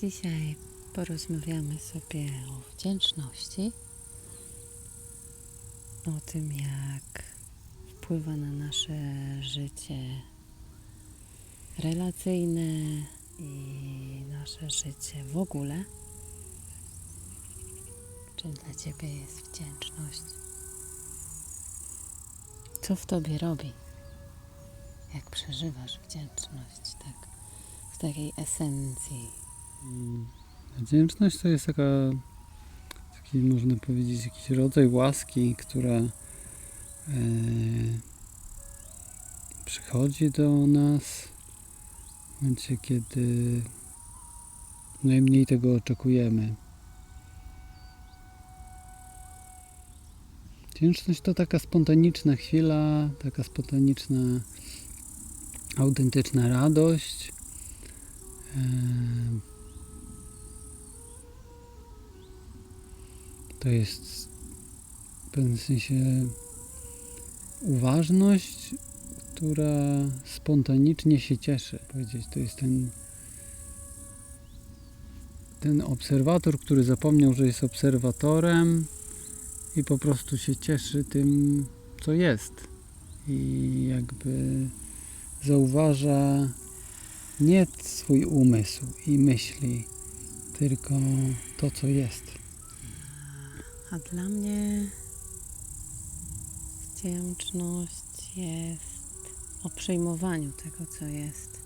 Dzisiaj porozmawiamy sobie o wdzięczności, o tym, jak wpływa na nasze życie relacyjne i nasze życie w ogóle. Czym dla Ciebie jest wdzięczność? Co w Tobie robi? Jak przeżywasz wdzięczność, tak? Takiej esencji. Wdzięczność to jest taka, taki można powiedzieć, jakiś rodzaj łaski, która e, przychodzi do nas w momencie, kiedy najmniej tego oczekujemy. Wdzięczność to taka spontaniczna chwila, taka spontaniczna, autentyczna radość. To jest w pewnym sensie uważność, która spontanicznie się cieszy. Powiedzieć, to jest ten, ten obserwator, który zapomniał, że jest obserwatorem i po prostu się cieszy tym, co jest. I jakby zauważa nie swój umysł i myśli, tylko to, co jest. A dla mnie wdzięczność jest o przyjmowaniu tego, co jest.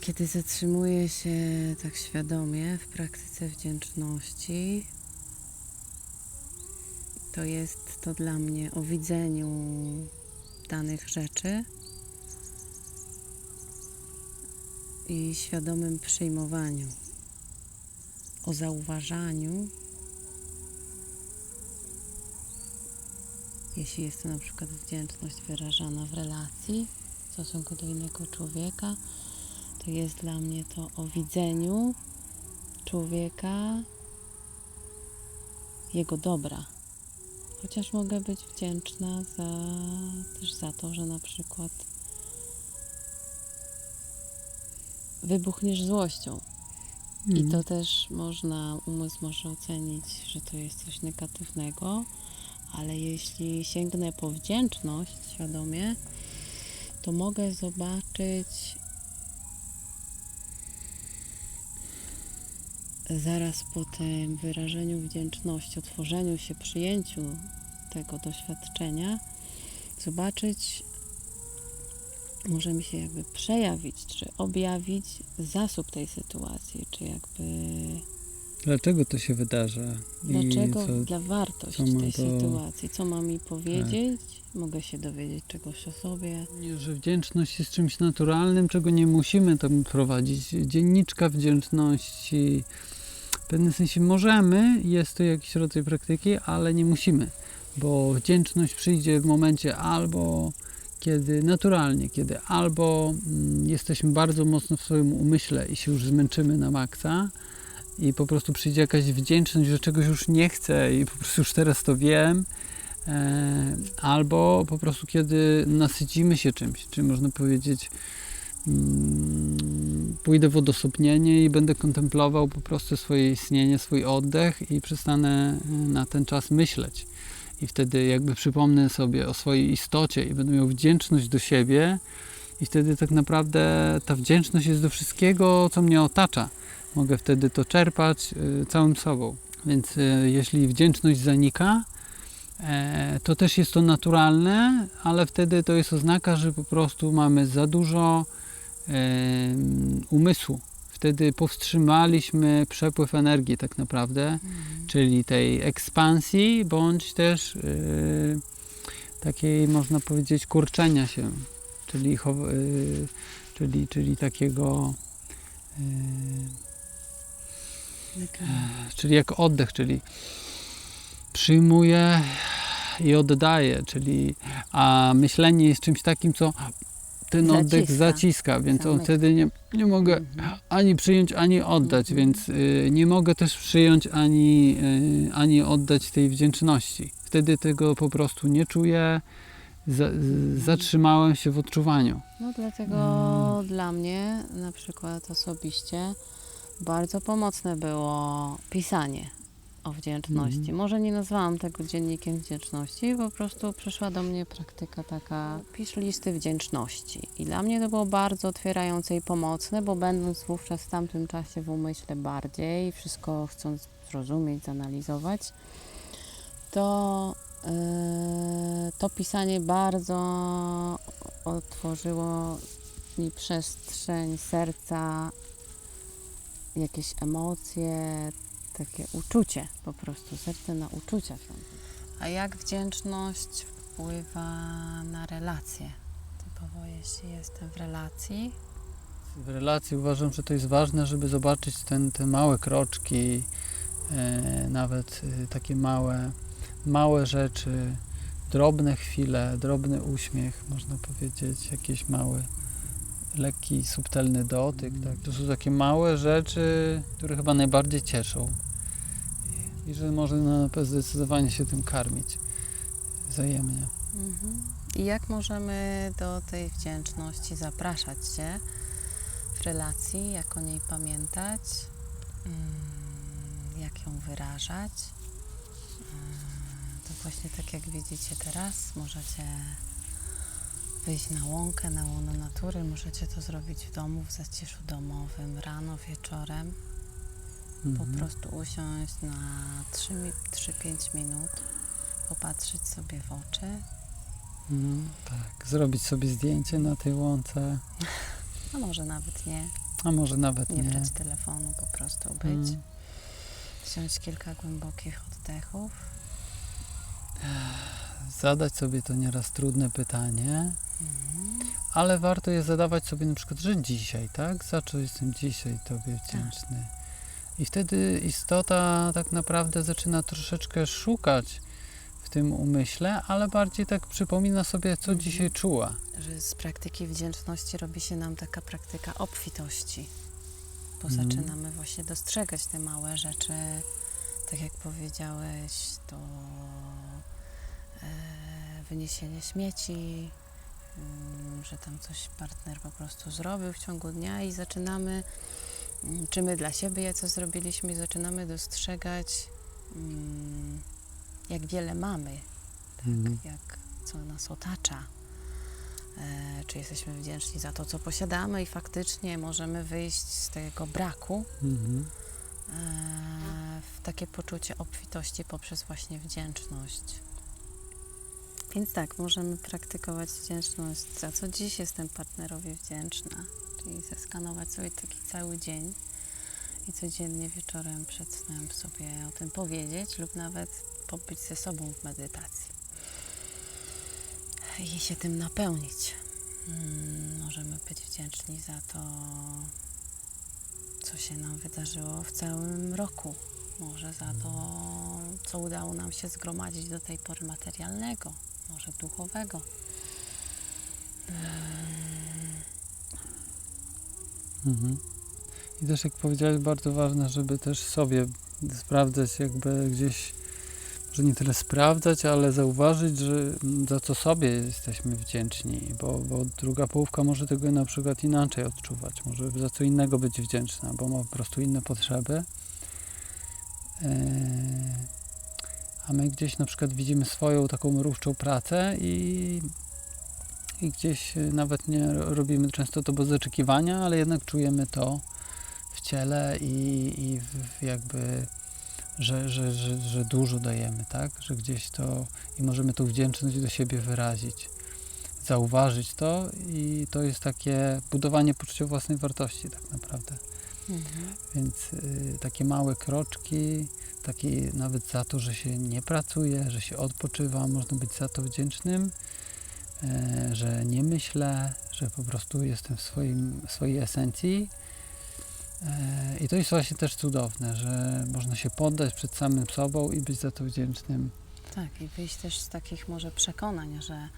Kiedy zatrzymuję się tak świadomie w praktyce wdzięczności, to jest to dla mnie o widzeniu danych rzeczy i świadomym przyjmowaniu o zauważaniu, jeśli jest to na przykład wdzięczność wyrażana w relacji w stosunku do innego człowieka, to jest dla mnie to o widzeniu człowieka, jego dobra. Chociaż mogę być wdzięczna za, też za to, że na przykład wybuchniesz złością. I to też można, umysł może ocenić, że to jest coś negatywnego, ale jeśli sięgnę po wdzięczność świadomie, to mogę zobaczyć zaraz po tym wyrażeniu wdzięczności, otworzeniu się, przyjęciu tego doświadczenia, zobaczyć, może mi się jakby przejawić, czy objawić zasób tej sytuacji, czy jakby Dlaczego to się wydarza? Dlaczego, co, dla ma tej to- sytuacji, co ma mi powiedzieć, mogę się dowiedzieć czegoś o sobie. Nie, że wdzięczność jest czymś naturalnym, czego nie musimy tam prowadzić. Dzienniczka wdzięczności. W pewnym sensie możemy, jest to jakiś rodzaj praktyki, ale nie musimy, bo wdzięczność przyjdzie w momencie albo kiedy naturalnie, kiedy albo mm, jesteśmy bardzo mocno w swoim umyśle i się już zmęczymy na maksa i po prostu przyjdzie jakaś wdzięczność, że czegoś już nie chcę i po prostu już teraz to wiem, E, albo po prostu kiedy nasycimy się czymś, czy można powiedzieć mm, pójdę w odosobnienie i będę kontemplował po prostu swoje istnienie, swój oddech i przestanę e, na ten czas myśleć. I wtedy jakby przypomnę sobie o swojej istocie i będę miał wdzięczność do siebie i wtedy tak naprawdę ta wdzięczność jest do wszystkiego, co mnie otacza. Mogę wtedy to czerpać e, całym sobą. Więc e, jeśli wdzięczność zanika, E, to też jest to naturalne, ale wtedy to jest oznaka, że po prostu mamy za dużo umysłu. Wtedy powstrzymaliśmy przepływ energii tak naprawdę, czyli tej ekspansji, bądź też e, takiej można powiedzieć kurczenia się, czyli, e, czyli, czyli takiego e, czyli jak oddech, czyli przyjmuję i oddaję, czyli a myślenie jest czymś takim, co ten oddech Zaciska. zaciska, więc on wtedy nie, nie mogę Mhm. ani przyjąć, ani oddać, Mhm. więc y, nie mogę też przyjąć ani, y, ani oddać tej wdzięczności. Wtedy tego po prostu nie czuję, za, zatrzymałem się w odczuwaniu. No dlatego Mm. dla mnie na przykład osobiście bardzo pomocne było pisanie o wdzięczności. Mhm. Może nie nazwałam tego dziennikiem wdzięczności, po prostu przyszła do mnie praktyka taka, pisz listy wdzięczności. I dla mnie to było bardzo otwierające i pomocne, bo będąc wówczas w tamtym czasie w umyśle bardziej, wszystko chcąc zrozumieć, zanalizować, to, yy, to pisanie bardzo otworzyło mi przestrzeń serca, jakieś emocje, takie uczucie po prostu, serce na uczucia są. A jak wdzięczność wpływa na relacje? Typowo jeśli jestem w relacji, W relacji uważam, że to jest ważne, żeby zobaczyć ten, te małe kroczki, e, nawet e, takie małe, małe rzeczy, drobne chwile, drobny uśmiech, można powiedzieć, jakiś mały, lekki, subtelny dotyk. Tak? To są takie małe rzeczy, które chyba najbardziej cieszą. I, że można zdecydowanie się tym karmić wzajemnie. Mhm. I jak możemy do tej wdzięczności zapraszać się w relacji, jak o niej pamiętać, mm, jak ją wyrażać? Mm, To właśnie tak jak widzicie teraz, możecie wyjść na łąkę, na łono natury, możecie to zrobić w domu, w zaciszu domowym, rano, wieczorem. Po Mhm. prostu usiąść na 3-5 minut, popatrzeć sobie w oczy, Mhm, tak, zrobić sobie zdjęcie na tej łące, a może nawet nie, a może nawet nie nie. brać telefonu, po prostu być, Mm. wziąć kilka głębokich oddechów. Zadać sobie to nieraz trudne pytanie, Mhm. ale warto je zadawać sobie na przykład, że dzisiaj, tak? Za co jestem dzisiaj Tobie wdzięczny? I wtedy istota tak naprawdę zaczyna troszeczkę szukać w tym umyśle, ale bardziej tak przypomina sobie, co Mhm. dzisiaj czuła. Że z praktyki wdzięczności robi się nam taka praktyka obfitości, bo Mhm. zaczynamy właśnie dostrzegać te małe rzeczy, tak jak powiedziałeś, to e, wyniesienie śmieci, mm, że tam coś partner po prostu zrobił w ciągu dnia i zaczynamy, czy my dla siebie coś zrobiliśmy i zaczynamy dostrzegać, mm, jak wiele mamy, Mhm. jak co nas otacza. E, czy jesteśmy wdzięczni za to, co posiadamy i faktycznie możemy wyjść z tego braku Mhm. e, w takie poczucie obfitości poprzez właśnie wdzięczność. Więc tak, możemy praktykować wdzięczność, za co dziś jestem partnerowi wdzięczna, czyli zeskanować sobie taki cały dzień i codziennie wieczorem przed snem sobie o tym powiedzieć lub nawet pobyć ze sobą w medytacji i się tym napełnić. Mm, Możemy być wdzięczni za to, co się nam wydarzyło w całym roku. Może za to, co udało nam się zgromadzić do tej pory materialnego, może duchowego. Mhm. I też jak powiedziałeś, bardzo ważne, żeby też sobie sprawdzać jakby gdzieś, może nie tyle sprawdzać, ale zauważyć, że mm, za co sobie jesteśmy wdzięczni, bo, bo druga połówka może tego na przykład inaczej odczuwać, może za co innego być wdzięczna, bo ma po prostu inne potrzeby. Eee, A my gdzieś na przykład widzimy swoją taką mrówczą pracę i i gdzieś y, nawet nie ro- robimy często to bez oczekiwania, ale jednak czujemy to w ciele i, i jakby, że, że, że, że dużo dajemy, tak? Że gdzieś to i możemy tą wdzięczność do siebie wyrazić, zauważyć to i to jest takie budowanie poczucia własnej wartości tak naprawdę. Mhm. Więc y, takie małe kroczki, taki nawet za to, że się nie pracuje, że się odpoczywa, można być za to wdzięcznym, e, że nie myślę, że po prostu jestem w swoim, swojej esencji. E, I to jest właśnie też cudowne, że można się poddać przed samym sobą i być za to wdzięcznym. Tak, i wyjść też z takich może przekonań, że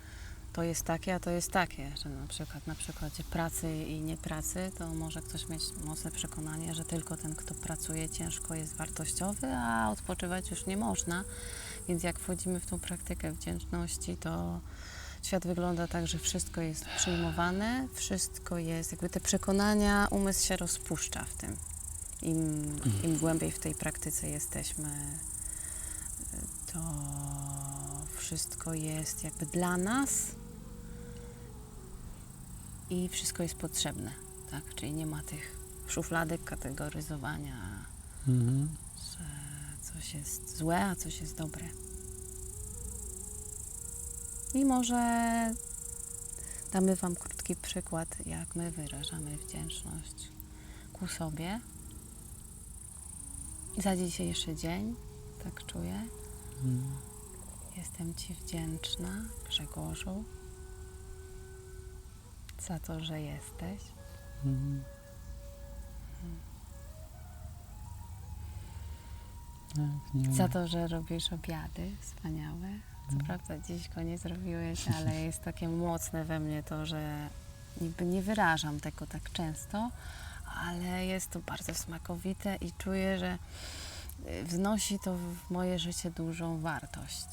to jest takie, a to jest takie, że na przykład na przykładzie pracy i niepracy, to może ktoś mieć mocne przekonanie, że tylko ten, kto pracuje ciężko jest wartościowy, a odpoczywać już nie można. Więc jak wchodzimy w tą praktykę wdzięczności, to świat wygląda tak, że wszystko jest przyjmowane, wszystko jest, jakby te przekonania, umysł się rozpuszcza w tym. Im, im głębiej w tej praktyce jesteśmy, to wszystko jest jakby dla nas i wszystko jest potrzebne, tak? Czyli nie ma tych szufladek kategoryzowania, Mhm. że coś jest złe, a coś jest dobre. I może damy Wam krótki przykład, jak my wyrażamy wdzięczność ku sobie. Za dzisiejszy dzień, tak czuję. Mhm. Jestem Ci wdzięczna, Grzegorzu, za to, że jesteś. Mhm. Tak, nie. Za to, że robisz obiady wspaniałe. Co Mm. prawda dziś go nie zrobiłeś, ale jest takie mocne we mnie to, że niby nie wyrażam tego tak często, ale jest to bardzo smakowite i czuję, że y, wnosi to w moje życie dużą wartość.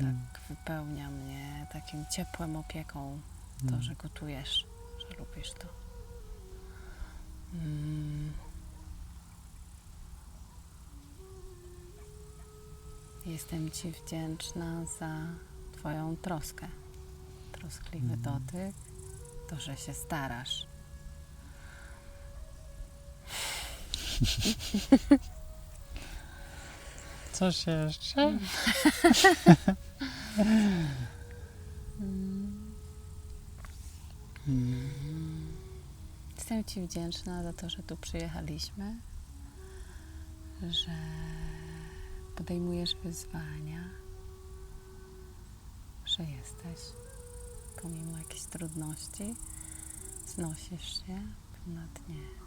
Mm. Tak wypełnia mnie takim ciepłem opieką to, Mm. że gotujesz, że lubisz to. Mm. Jestem Ci wdzięczna za Twoją troskę, troskliwy Mhm. dotyk, to, że się starasz. Coś jeszcze? Mm. Jestem Ci wdzięczna za to, że tu przyjechaliśmy, że podejmujesz wyzwania, że jesteś pomimo jakichś trudności, znosisz się ponad nie.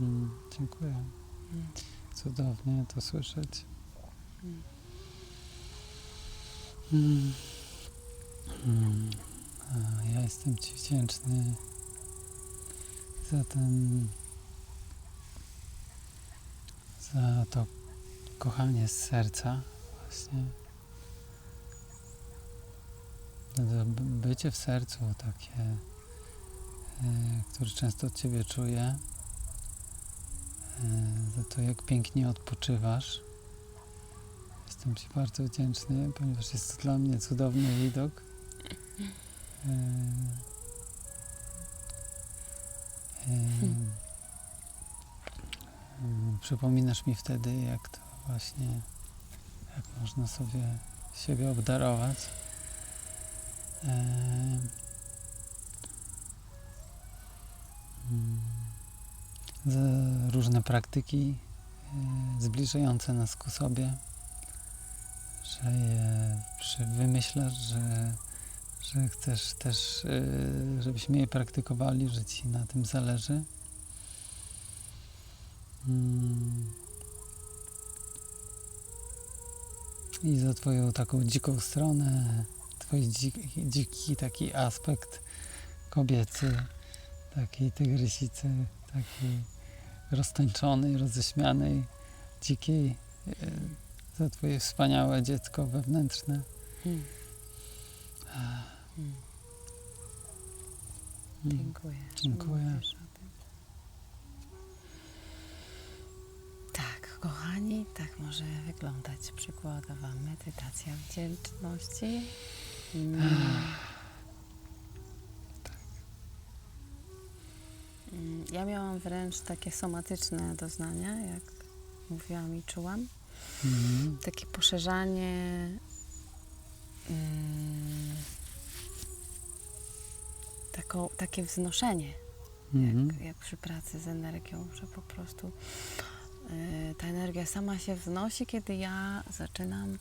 Mm, dziękuję. Mm. Cudownie to słyszeć. Mm. Mm. A ja jestem Ci wdzięczny za ten, za to kochanie z serca właśnie. Bycie w sercu takie, e, które często od Ciebie czuję. E, za to, jak pięknie odpoczywasz. Jestem Ci bardzo wdzięczny, ponieważ jest to dla mnie cudowny widok. E, Przypominasz mi wtedy, jak to właśnie, jak można sobie siebie obdarować. E, mm, za różne praktyki e, zbliżające nas ku sobie, że je wymyślasz, że, że chcesz też, e, żebyśmy je praktykowali, że Ci na tym zależy. Mm. I za Twoją taką dziką stronę, Twój dziki, dziki taki aspekt kobiecy, takiej tygrysicy, takiej roztańczonej, roześmianej, dzikiej, e, za Twoje wspaniałe dziecko wewnętrzne. Mm. Mm. Dziękuję. Dziękuję. Tak, kochani, tak może wyglądać przykładowa medytacja wdzięczności. Mm. Mm, Ja miałam wręcz takie somatyczne doznania, jak mówiłam i czułam. Mhm. Takie poszerzanie mm, taką, takie wznoszenie Mhm. jak, jak przy pracy z energią, że po prostu y, ta energia sama się wznosi, kiedy ja zaczynam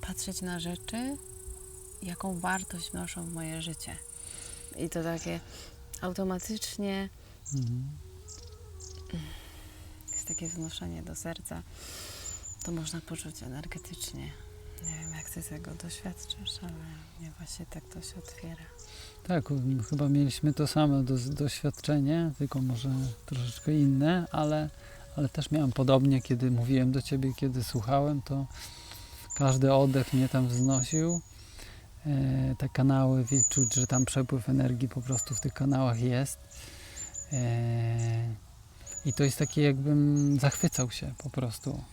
patrzeć na rzeczy, jaką wartość wnoszą w moje życie. I to takie automatycznie Mhm. jest takie wznoszenie do serca. To można poczuć energetycznie. Nie wiem, jak ty tego doświadczysz, ale mnie właśnie tak to się otwiera. Tak, chyba mieliśmy to samo do, doświadczenie, tylko może troszeczkę inne, ale, ale też miałem podobnie, kiedy mówiłem do Ciebie, kiedy słuchałem, to każdy oddech mnie tam wznosił. E, te kanały, czuć, że tam przepływ energii po prostu w tych kanałach jest. E, I to jest takie, jakbym zachwycał się po prostu.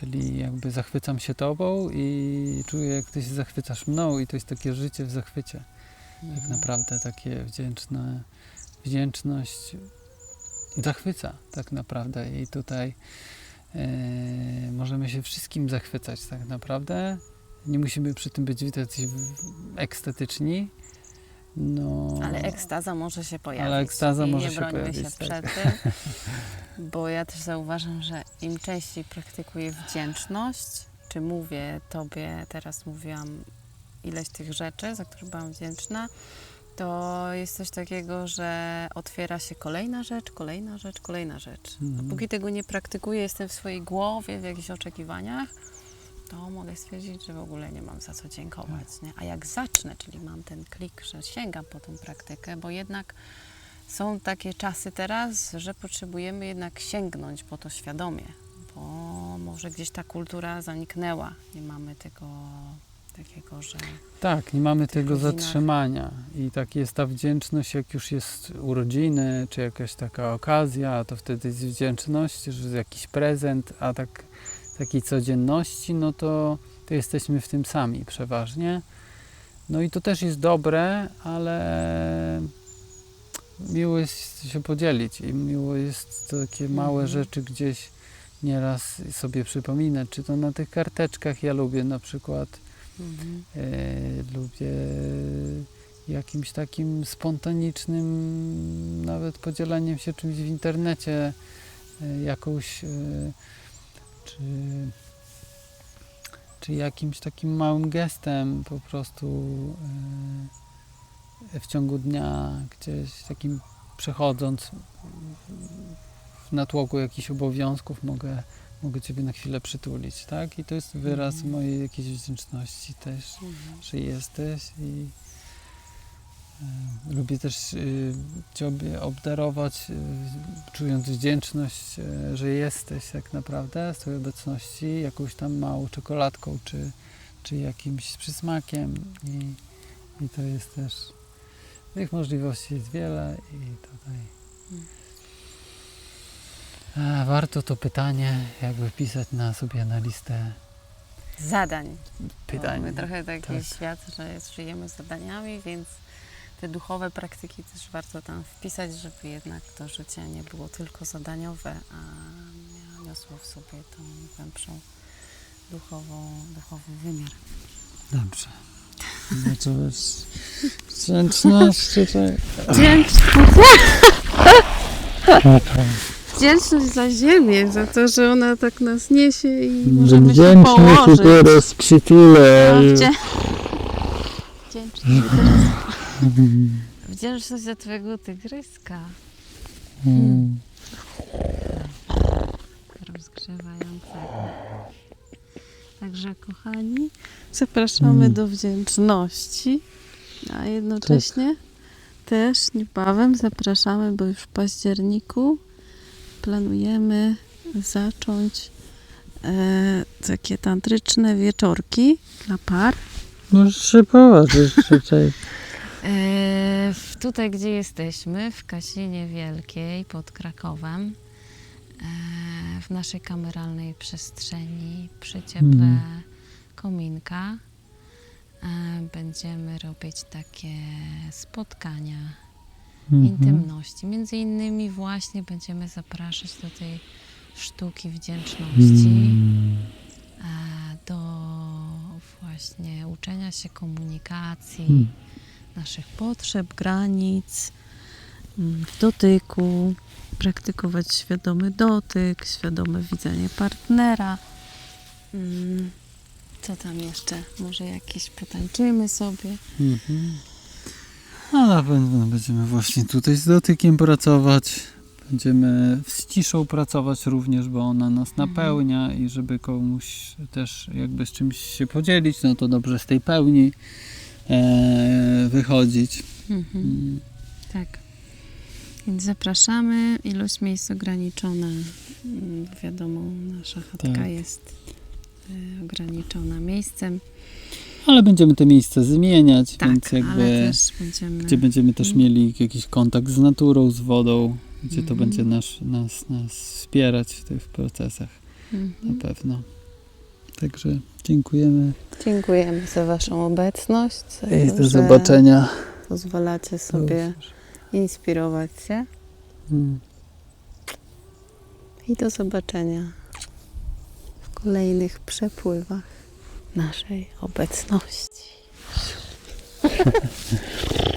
Czyli jakby zachwycam się Tobą i czuję, jak Ty się zachwycasz mną, i to jest takie życie w zachwycie. Tak naprawdę takie wdzięczne, wdzięczność zachwyca tak naprawdę i tutaj e, możemy się wszystkim zachwycać tak naprawdę. Nie musimy przy tym być jacyś w- ekstatyczni. No, Ale ekstaza może się pojawić. Ale ekstaza I może nie się pojawić, się tak. przed tym. Bo ja też zauważam, że im częściej praktykuję wdzięczność, czy mówię Tobie, teraz mówiłam ileś tych rzeczy, za które byłam wdzięczna, to jest coś takiego, że otwiera się kolejna rzecz, kolejna rzecz, kolejna rzecz. Mhm. Dopóki tego nie praktykuję, jestem w swojej głowie, w jakichś oczekiwaniach, to mogę stwierdzić, że w ogóle nie mam za co dziękować. Nie? A jak zacznę, czyli mam ten klik, że sięgam po tą praktykę, bo jednak są takie czasy teraz, że potrzebujemy jednak sięgnąć po to świadomie, bo może gdzieś ta kultura zaniknęła. Nie mamy tego takiego, że Tak, nie mamy tego godzinach. zatrzymania i tak jest ta wdzięczność, jak już jest urodziny, czy jakaś taka okazja, to wtedy jest wdzięczność, że jest jakiś prezent, a tak takiej codzienności, no to, to jesteśmy w tym sami przeważnie. No i to też jest dobre, ale miło jest się podzielić i miło jest takie małe Mhm. rzeczy gdzieś nieraz sobie przypominać, czy to na tych karteczkach ja lubię na przykład E, lubię jakimś takim spontanicznym, nawet podzielaniem się czymś w internecie, e, jakąś, e, czy, czy jakimś takim małym gestem po prostu e, w ciągu dnia, gdzieś takim przechodząc w- natłoku jakichś obowiązków mogę mogę Ciebie na chwilę przytulić, tak? I to jest wyraz Mhm. mojej jakiejś wdzięczności też, że jesteś i lubię też y, Ciebie obdarować, y, czując wdzięczność, e, że jesteś tak naprawdę, z Twojej obecności, jakąś tam małą czekoladką, czy, czy jakimś przysmakiem i, i to jest też, tych możliwości jest wiele i tutaj a, warto to pytanie jakby wpisać na sobie na listę zadań. pytań. Bo my trochę taki tak. świat, że żyjemy zadaniami, więc te duchowe praktyki też warto tam wpisać, żeby jednak to życie nie było tylko zadaniowe, a niosło w sobie tą głębszą duchową, duchowy wymiar. Dobrze. No to jest wdzięczność tutaj. Wdzięczność za ziemię, za to, że ona tak nas niesie i Że możemy się położyć. się teraz przytulę. No, wdzię... Wdzięczność, Wdzięczność za twojego tygryska. Mm. rozgrzewającego. Także kochani, zapraszamy Mm. do wdzięczności, a jednocześnie też niebawem zapraszamy, bo już w październiku planujemy zacząć e, takie tantryczne wieczorki dla par. Możesz się położyć tutaj. E, tutaj, gdzie jesteśmy, w Kasinie Wielkiej pod Krakowem, e, w naszej kameralnej przestrzeni przy cieple Mhm. kominka, e, będziemy robić takie spotkania Mhm. intymności. Między innymi właśnie będziemy zapraszać do tej sztuki wdzięczności Mm. e, do właśnie uczenia się komunikacji, Mm. Naszych potrzeb, granic, mm, dotyku, praktykować świadomy dotyk, świadome widzenie partnera. Mm, Co tam jeszcze? Może jakieś potańczymy sobie. Mhm. A na pewno będziemy właśnie tutaj z dotykiem pracować. Będziemy z ciszą pracować również, bo ona nas Mhm. napełnia i żeby komuś też jakby z czymś się podzielić, no to dobrze z tej pełni wychodzić. Mhm. Mm. Tak. Więc zapraszamy. Ilość miejsc ograniczona. Mm, Wiadomo, nasza chatka Tak. jest y, ograniczona miejscem. Ale będziemy te miejsca zmieniać, Tak, więc jakby będziemy. gdzie będziemy też Mhm. mieli jakiś kontakt z naturą, z wodą, gdzie to Mhm. będzie nas, nas, nas wspierać w tych procesach na Mhm. pewno. Także dziękujemy Dziękujemy za Waszą obecność. i do zobaczenia. Pozwalacie sobie inspirować się. Mm. I do zobaczenia w kolejnych przepływach naszej obecności.